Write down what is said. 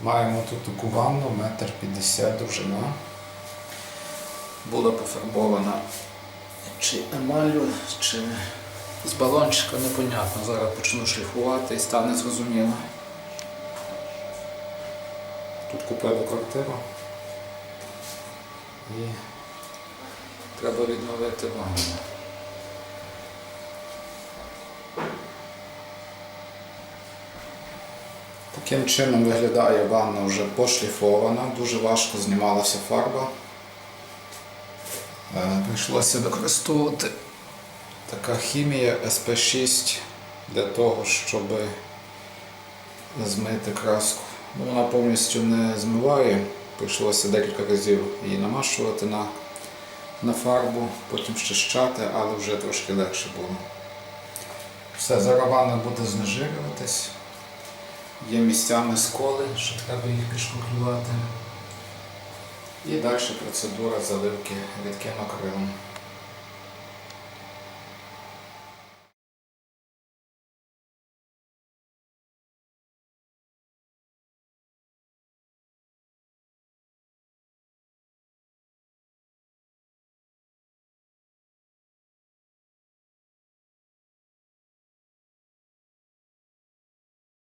Маємо тут таку ванну, метр п'ятдесят довжина. Була пофарбована чи емаллю, чи з балончика, непонятно. Зараз почну шліфувати і стане зрозуміло. Тут купили квартиру. І треба відновити ванну. Таким чином виглядає ванна вже пошліфована, дуже важко знімалася фарба. Е, Прийшлося використовувати така хімія SP6 для того, щоб змити краску. Ну, вона повністю не змиває, прийшлося декілька разів її намащувати на, на фарбу, потім щищати, але вже трошки легше було. Все, зараз ванна буде знежирюватись. Є місцями сколи, що треба їх пішкоклювати. І далі процедура заливки рідким акрилом.